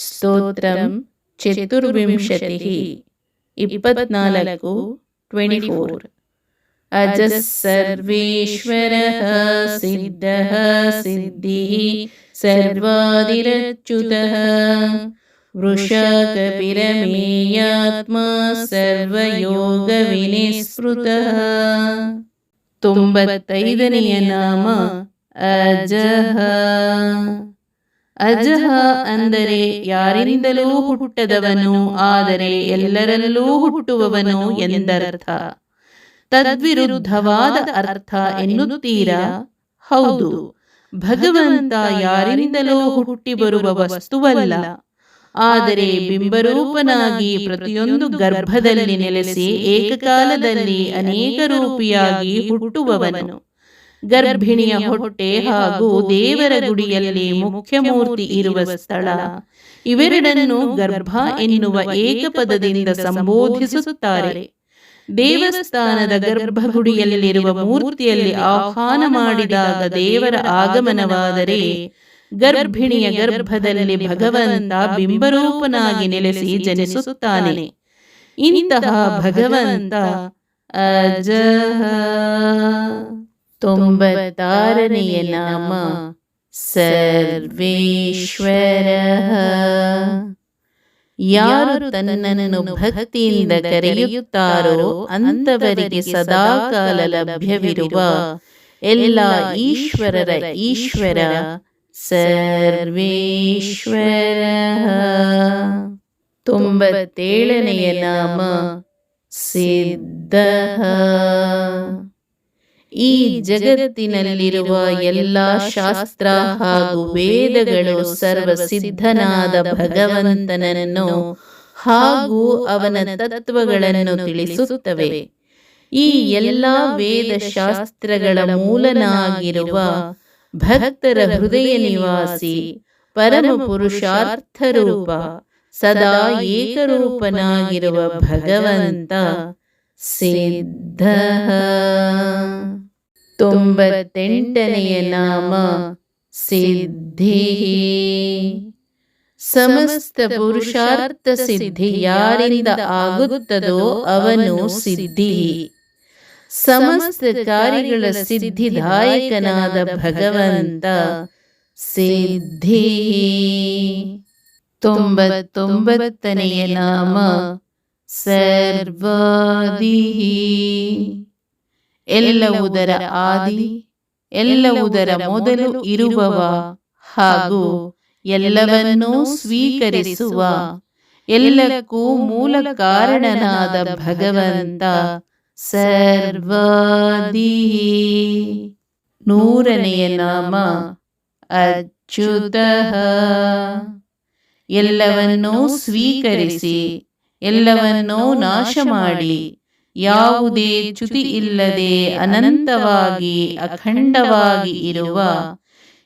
స్తోత్రం చతుర్వింశతి ఇప్పత్నాలుగు twenty four अजः सर्वेश्वरः सिद्धः सिद्धिः सर्वादिरच्युतः वृषकपिरमेयात्मा सर्वयोगविनिस्मृतः तुम्बत्तैदनीय नाम अजः ಅಜಹ ಅಂದರೆ ಯಾರಿಂದಲೂ ಹುಟ್ಟದವನು ಆದರೆ ಎಲ್ಲರಲ್ಲೂ ಹುಟ್ಟುವವನು ಎಂದರ್ಥ. ತದ್ವಿರುದ್ಧವಾದ ಅರ್ಥ ಎನ್ನುತ್ತೀರಾ? ಹೌದು. ಭಗವಂತ ಯಾರಿಂದಲೂ ಹುಟ್ಟಿ ಬರುವ ವಸ್ತುವಲ್ಲ. ಆದರೆ ಬಿಂಬರೂಪನಾಗಿ ಪ್ರತಿಯೊಂದು ಗರ್ಭದಲ್ಲಿ ನೆಲೆಸಿ ಏಕಕಾಲದಲ್ಲಿ ಅನೇಕ ರೂಪಿಯಾಗಿ ಹುಟ್ಟುವವನು. ಗರ್ಭಿಣಿಯ ಹೊಟ್ಟೆ ಹಾಗೂ ದೇವರ ಗುಡಿಯಲ್ಲಿ ಮುಖ್ಯ ಮೂರ್ತಿ ಇರುವ ಸ್ಥಳ. ಇವೆರಡನ್ನು ಗರ್ಭ ಎನ್ನುವ ಏಕಪದದಿಂದ ಸಂಬೋಧಿಸುತ್ತಾರೆ. ದೇವಸ್ಥಾನದ ಗರ್ಭಗುಡಿಯಲ್ಲಿರುವ ಮೂರ್ತಿಯಲ್ಲಿ ಆಹ್ವಾನ ಮಾಡಿದಾಗ ದೇವರ ಆಗಮನವಾದರೆ ಗರ್ಭಿಣಿಯ ಗರ್ಭದಲ್ಲಿ ಭಗವಂತ ಬಿಂಬರೂಪನಾಗಿ ನೆಲೆಸಿ ಜನಿಸುತ್ತಾನೆ. ಇಂತಹ ಭಗವಂತ ಅಜಹ. ತೊಂಬತ್ತಾರನೆಯ ನಾಮ ಸರ್ವೇಶ್ವರ. ಯಾರು ತನ್ನನ್ನು ಭಕ್ತಿಯಿಂದ ಕರೆಯುತ್ತಾರೋ ಅಂತವರಿಗೆ ಸದಾಕಾಲ ಲಭ್ಯವಿರುವ ಎಲ್ಲ ಈಶ್ವರರ ಈಶ್ವರ ಸರ್ವೇಶ್ವರ. ತೊಂಬತ್ತೇಳನೆಯ ನಾಮ ಸಿದ್ಧ. ಈ ಜಗತ್ತಿನಲ್ಲಿರುವ ಎಲ್ಲ ಶಾಸ್ತ್ರ ಹಾಗೂ ವೇದಗಳು ಸರ್ವಸಿದ್ಧನಾದ ಭಗವಂತನನ್ನು ಹಾಗೂ ಅವನ ತತ್ವಗಳನ್ನು ತಿಳಿಸುತ್ತವೆ. ಈ ಎಲ್ಲ ವೇದ ಶಾಸ್ತ್ರಗಳ ಮೂಲನಾಗಿರುವ ಭಕ್ತರ ಹೃದಯ ನಿವಾಸಿ ಪರಮ ಪುರುಷಾರ್ಥ ರೂಪ ಸದಾ ಏಕರೂಪನಾಗಿರುವ ಭಗವಂತ ಸಿದ್ಧ. ತೊಂಬತ್ತೆಂಟನೆಯ ನಾಮ ಸಿದ್ಧಿ. ಸಮಸ್ತ ಪುರುಷಾರ್ಥ ಸಿದ್ಧಿ ಯಾರಿಂದ ಆಗುತ್ತದೋ ಅವನು ಸಿದ್ಧಿ. ಸಮಸ್ತ ಕಾರ್ಯಗಳ ಸಿದ್ಧಿದಾಯಕನಾದ ಭಗವಂತ ಸಿದ್ಧಿ. ತೊಂಬತ್ತೊಂಬತ್ತನೆಯ ನಾಮ ಸರ್ವಾದಿ ಎಲ್ಲವುದರ ಆದಿ, ಎಲ್ಲವುದರ ಮೊದಲು ಇರುವವ ಹಾಗೂ ಎಲ್ಲವನ್ನೂ ಸ್ವೀಕರಿಸುವ, ಎಲ್ಲಕ್ಕೂ ಮೂಲ ಕಾರಣನಾದ ಭಗವಂತ ಸರ್ವಾದಿ ನೂರನೆಯ ನಾಮ ಅಚ್ಯುತ. ಎಲ್ಲವನ್ನೂ ಸ್ವೀಕರಿಸಿ ಎಲ್ಲವನ್ನೂ ನಾಶ ಮಾಡಿ ಯಾವುದೇ ಚ್ಯುತಿ ಇಲ್ಲದೆ ಅನಂತವಾಗಿ ಅಖಂಡವಾಗಿ ಇರುವ.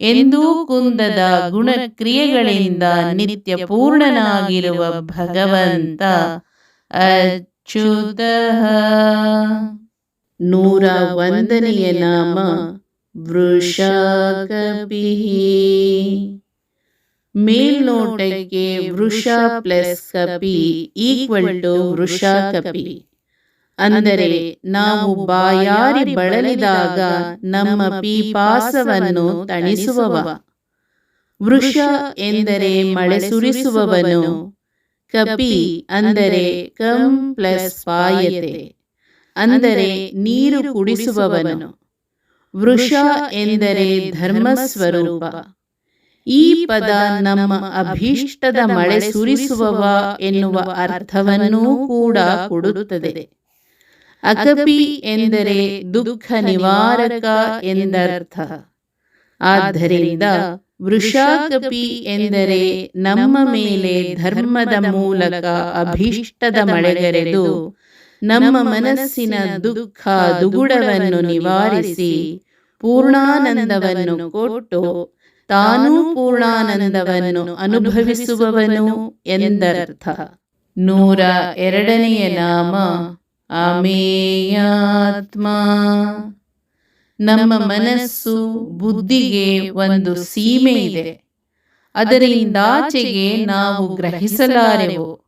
ಎಂದೂ ಕುಂದದ ಗುಣಕ್ರಿಯೆಗಳಿಂದ ನಿತ್ಯ ಪೂರ್ಣನಾಗಿರುವ ಭಗವಂತ ಅಚ್ಯುತ. ನೂರ ಒಂದನೆಯ ನಾಮ ವೃಷಕಪಿ ಮೇಲ್ನೋಟಕ್ಕೆ ವೃಷ ಪ್ಲಸ್ ಕಪಿ ಈಕ್ವಲ್ ಟು ವೃಷ ಕಪಿ. ಅಂದರೆ ನಾವು ಬಾಯಾರಿ ಬಳಲಿದಾಗ ನಮ್ಮ ಪೀಪಾಸವನ್ನು ತಣಿಸುವವ. ವೃಷ ಎಂದರೆ ಮಳೆ ಸುರಿಸುವವನು. ಕಪಿ ಅಂದರೆ ಕಂ ಪ್ಲಸ್ ಪಾಯತೆ. ಅಂದರೆ ನೀರು ಕುಡಿಸುವವನು. ವೃಷ ಎಂದರೆ ಧರ್ಮಸ್ವರೂಪ. ಈ ಪದ ನಮ್ಮ ಅಭೀಷ್ಟದ ಮಳೆ ಸುರಿಸುವವ ಎನ್ನುವ ಅರ್ಥವನ್ನೂ ಕೂಡ ಕೊಡುತ್ತದೆ. ಅಕಪಿ ಎಂದರೆ ದುಃಖ ನಿವಾರಕ ಎಂದರ್ಥ. ಆದ್ದರಿಂದ ವೃಷಾಕಪಿ ಎಂದರೆ ನಮ್ಮ ಮೇಲೆ ಧರ್ಮದ ಮೂಲಕ ಅಭೀಷ್ಟದ ಮಳೆಗರೆದು ನಮ್ಮ ಮನಸ್ಸಿನ ದುಃಖ ದುಗುಡವನ್ನು ನಿವಾರಿಸಿ ಪೂರ್ಣಾನಂದವನ್ನು ಕೊಟ್ಟು ತಾನೂ ಪೂರ್ಣಾನಂದವನ್ನು ಅನುಭವಿಸುವವನು ಎಂದರ್ಥ. ನೂರ ಎರಡನೆಯ ನಾಮ ಅಮೇಯಾತ್ಮ ನಮ್ಮ ಮನಸ್ಸು, ಬುದ್ಧಿಗೆ ಒಂದು ಸೀಮೆ ಇದೆ ಅದರಿಂದಾಚೆಗೆ ನಾವು ಗ್ರಹಿಸಲಾರೆವು?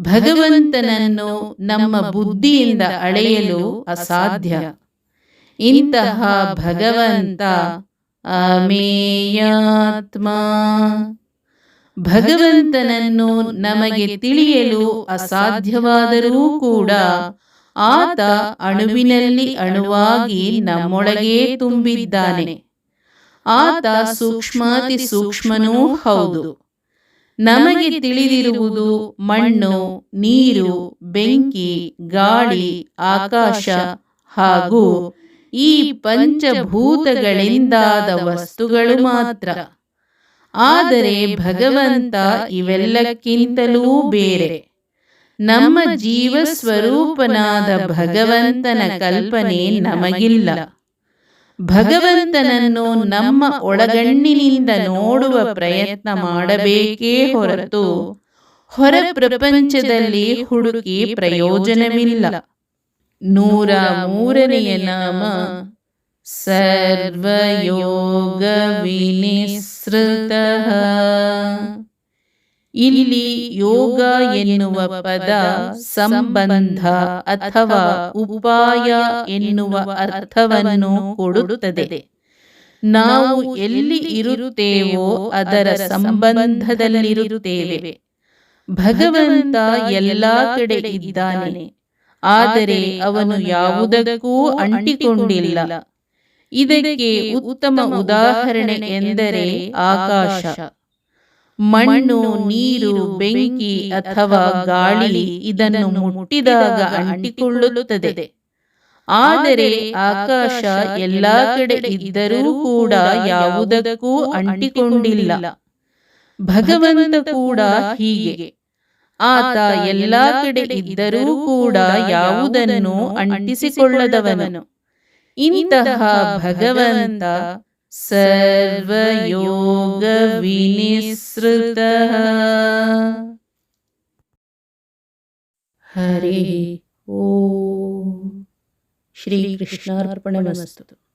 ಭಗವಂತನನ್ನು ನಮ್ಮ ಬುದ್ಧಿಯಿಂದ ಅಳೆಯಲು ಅಸಾಧ್ಯ. ಇಂತಹ ಭಗವಂತ ಅಮೇಯಾತ್ಮ. ಭಗವಂತನನ್ನು ನಮಗೆ ತಿಳಿಯಲು ಅಸಾಧ್ಯವಾದರೂ ಕೂಡ ಆತ ಅಣುವಿನಲ್ಲಿ ಅಣುವಾಗಿ ನಮ್ಮೊಳಗೇ ತುಂಬಿದ್ದಾನೆ. ಆತ ಸೂಕ್ಷ್ಮಾತಿ ಸೂಕ್ಷ್ಮನೂ ಹೌದು. ನಮಗೆ ತಿಳಿದಿರುವುದು ಮಣ್ಣು, ನೀರು, ಬೆಂಕಿ, ಗಾಳಿ, ಆಕಾಶ ಹಾಗೂ ಈ ಪಂಚಭೂತಗಳಿಂದಾದ ವಸ್ತುಗಳು ಮಾತ್ರ. ಆದರೆ ಭಗವಂತ ಇವೆಲ್ಲಕ್ಕಿಂತಲೂ ಬೇರೆ. ನಮ್ಮ ಜೀವ ಸ್ವರೂಪನಾದ ಭಗವಂತನ ಕಲ್ಪನೆ ನಮಗಿಲ್ಲ. ಭಗವಂತನನ್ನು ನಮ್ಮ ಒಳಗಣ್ಣಿನಿಂದ ನೋಡುವ ಪ್ರಯತ್ನ ಮಾಡಬೇಕೇ ಹೊರತು ಹೊರ ಪ್ರಪಂಚದಲ್ಲಿ ಹುಡುಕಿ ಪ್ರಯೋಜನವಿಲ್ಲ. ನೂರ ಮೂರನೆಯ ನಾಮ ಸರ್ವಯೋಗ ವಿನಿಸೃತ ಇಲ್ಲಿ ಯೋಗ ಎನ್ನುವ ಪದ ಸಂಬಂಧ ಅಥವಾ ಉಪಾಯ ಎನ್ನುವ ಅರ್ಥವನ್ನು ಕೊಡುತ್ತದೆ. ನಾವು ಎಲ್ಲಿ ಇರುತ್ತೇವೋ ಅದರ ಸಂಬಂಧದಲ್ಲಿರುತ್ತೇವೆ. ಭಗವಂತ ಎಲ್ಲಾ ಕಡೆ ಇದ್ದಾನೆ. ಆದರೆ ಅವನು ಯಾವುದಕ್ಕೂ ಅಂಟಿಕೊಂಡಿಲ್ಲ. ಇದಕ್ಕೆ ಉತ್ತಮ ಉದಾಹರಣೆ ಎಂದರೆ ಆಕಾಶ. ಮಣ್ಣು ನೀರು ಬೆಂಕಿ ಅಥವಾ ಗಾಳಿ ಇದನ್ನು ಮುಟ್ಟಿದಾಗ ಅಂಟಿಕೊಳ್ಳುತ್ತದೆ. ಆದರೆ ಆಕಾಶ ಎಲ್ಲ ಕಡೆ ಇದ್ದರೂ ಕೂಡ ಯಾವುದಕ್ಕೂ ಅಂಟಿಕೊಂಡಿಲ್ಲ. ಭಗವಂತ ಕೂಡ ಹೀಗೆ. ಆತ ಎಲ್ಲ ಕಡೆ ಇದ್ದರೂ ಕೂಡ ಯಾವುದನ್ನು ಅಂಟಿಸಿಕೊಳ್ಳದವನು. ಇಂತಹ ಭಗವಂತ ಸರ್ವಯೋಗ ವಿನಿಸೃತ ಹರಿ ಓಂ. ಶ್ರೀಕೃಷ್ಣಾರ್ಪಣಮಸ್ತು.